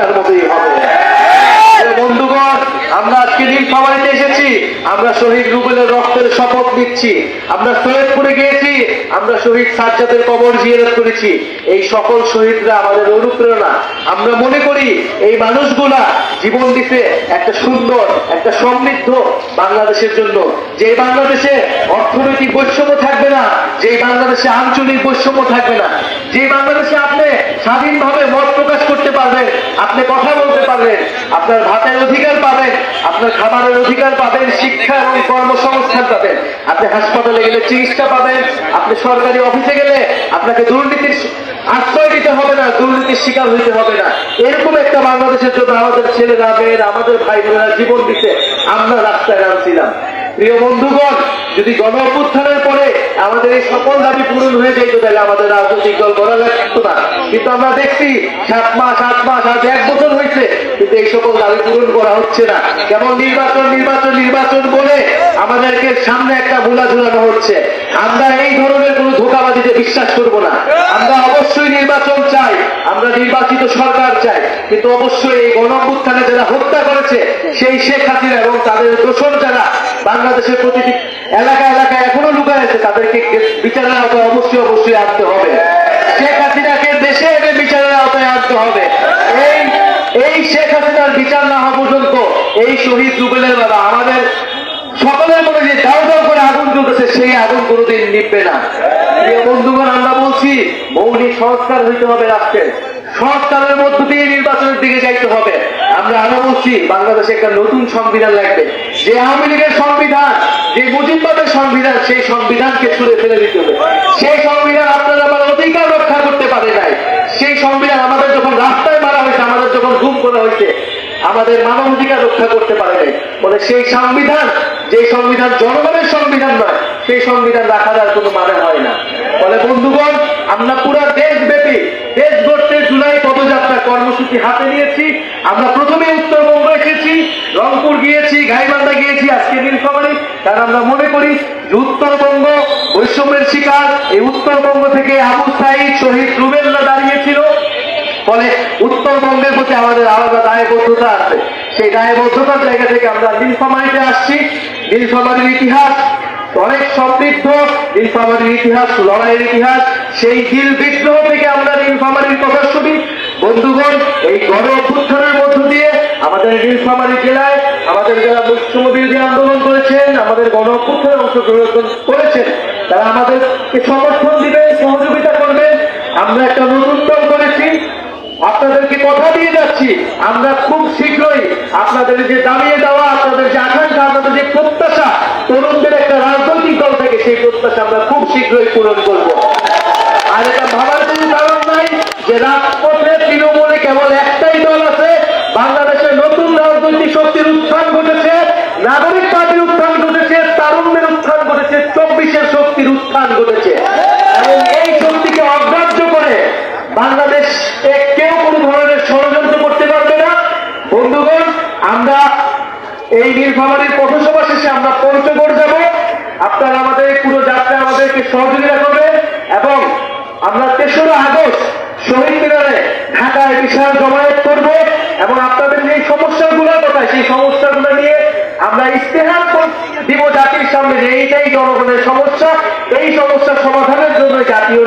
মদিনার মতোই হবে। বন্ধুগণ আমরা আজকে নীলফামারীতে এসেছি। আমরা শহীদ রুবেলের রক্তের শপথ নিচ্ছি। আমরা সৈয়দপুরে গিয়েছি। আমরা শহীদ সাজ্জাদের কবর জিয়ারত করেছি। এই সকল শহীদরা আমাদের অনুপ্রেরণা। আমরা মনে করি এই মানুষগুলা জীবন দিতে একটা সুন্দর একটা সমৃদ্ধ বাংলাদেশের জন্য। যে বাংলাদেশে অর্থনৈতিক বৈষম্য থাকবে না যে বাংলাদেশে আঞ্চলিক বৈষম্য থাকবে না। যে বাংলাদেশে আপনি স্বাধীনভাবে মত প্রকাশ আপনি কথা বলতে পারবেন, আপনার ভাতের অধিকার পাবেন, আপনার খাবারের অধিকার পাবেন, শিক্ষা এবং কর্মসংস্থান পাবেন। আপনি হাসপাতালে গেলে চিকিৎসা পাবেন, আপনি সরকারি অফিসে গেলে আপনাকে দুর্নীতির আশ্রয় দিতে হবে না, দুর্নীতির শিকার হইতে হবে না। এরকম একটা বাংলাদেশের জন্য আমাদের ছেলেরা, মেয়েরা, আমাদের ভাই বোনেরা জীবন দিতে আমরা রাস্তায় নামছিলাম। প্রিয় বন্ধুগণ, যদি গণ অভ্যুত্থানের পরে আমাদের এই সকল দাবি পূরণ হয়ে যেত তাহলে আমাদের রাজনৈতিক দল করা লাগতো না। কিন্তু আমরা দেখছি সাত মাস, আট মাস, আজ এক বছর হয়েছে, কিন্তু এই সকল দাবি পূরণ করা হচ্ছে না। কেমন নির্বাচন নির্বাচন নির্বাচন বলে আমাদেরকে সামনে একটা ভুলা ঝুলানো হচ্ছে। আমরা এই ধরনের কোনো ধোকাবাজিতে বিশ্বাস করব না। আমরা অবশ্যই নির্বাচন চাই। আমরা নির্বাচিত সরকার চাই কিন্তু অবশ্যই এই গণ অভ্যুত্থানে যারা হত্যা করেছে, সেই শেখ হাসিনা এবং তাদের দোষর যারা বাংলাদেশের প্রতিটি এলাকা এলাকায় এখনও লুকায় আছে, তাদেরকে বিচারের আওতায় অবশ্যই অবশ্যই আনতে হবে। শেখ হাসিনাকে দেশে এনে বিচারের আওতায় আনতে হবে। এই এই শেখ হাসিনার বিচার না হওয়া পর্যন্ত এই শহীদ রুবেলের বাবা, আমাদের সকলের মনে যে দাও দাও করে আগুন জ্বলতেছে, সেই আগুন কোনোদিন নিববে না। বন্ধুগণ, আমরা বলছি, মৌলিক সংস্কার হইতে হবে রাষ্ট্রের। সংস্কারের মধ্য দিয়ে নির্বাচনের দিকে যাইতে হবে। আমরা আরও বলছি, বাংলাদেশে একটা নতুন সংবিধান লাগবে। যে আওয়ামী লীগের সংবিধান, যে মুজিববাদের সংবিধান, সেই সংবিধানকে ছুড়ে ফেলে দিতে হবে। সেই সংবিধান আপনারা আমার অধিকার রক্ষা করতে পারে নাই। সেই সংবিধান আমাদের যখন রাস্তায় মারা হয়েছে, আমাদের যখন গুম করা হয়েছে, আমাদের মানব অধিকার রক্ষা করতে পারে নাই। বলে সেই সংবিধান, যে সংবিধান জনগণের সংবিধান নয়, সেই সংবিধান রাখার আর কোনো মানে হয় না। বলে বন্ধুগণ, আমরা পুরা দেশব্যাপী দেশ গড়তে জুলাই কর্মসূচি হাতে নিয়েছি। আমরা প্রথমে উত্তরবঙ্গ এসেছি, রংপুর গিয়েছি গাইবান্ধা গিয়েছি, আজকে নীলফামারী। কারণ আমরা মনে করি যে উত্তরবঙ্গ বৈষম্যের শিকার। এই উত্তরবঙ্গ থেকে আবু সাইদ শহীদ রুবেল্লা দাঁড়িয়েছিল। ফলে উত্তরবঙ্গের প্রতি আমাদের আলাদা দায়বদ্ধতা আছে। সেই দায়বদ্ধতার জায়গা থেকে আমরা নীলফামারিতে আসছি। নীলফামারির ইতিহাস অনেক সমৃদ্ধ। নীলফামারির ইতিহাস, লড়াইয়ের ইতিহাস, সেই দিল বিদ্রোহ থেকে আমরা নীলফামারির কথা শুনি। বন্ধুগণ, এই গণ অভ্যুত্থানের মধ্য দিয়ে আমাদের নীলফামারী জেলায়, আমাদের যারা বৈষম্য বিরোধী আন্দোলন করেছেন, আমাদের গণ অভ্যুত্থানে অংশগ্রহণ করেছেন, তারা আমাদেরকে সমর্থন দিবেন, সহযোগিতা করবেন। আমরা একটা নতুন দল করেছি। আপনাদেরকে কথা দিয়ে যাচ্ছি। আমরা খুব শীঘ্রই আপনাদের যে দাঁড়িয়ে দেওয়া, আপনাদের যে আকাঙ্ক্ষা, আপনাদের যে প্রত্যাশা, তরুণদের একটা রাজনৈতিক দল থেকে সেই প্রত্যাশা আমরা খুব শীঘ্রই পূরণ করব। কেউ কোনো ধরনের ষড়যন্ত্র করতে পারবে না। বন্ধুগণ, আমরা এই নীলফামারীর পথসভা শেষে আমরা পঞ্চগড় যাব। আপনারা আমাদের পুরো যাত্রা আমাদেরকে সহযোগিতা করবেন এবং আমরা তেসরা আগস্ট শহীদ মিনারে ঢাকায় বিশাল জমায়েত করব এবং আপনাদের যে সমস্যাগুলোর কথা, সেই সমস্যাগুলো নিয়ে আমরা ইস্তেহার দিব জাতির সামনে যে এইটাই জনগণের সমস্যা, এই সমস্যার সমাধানের জন্য জাতীয়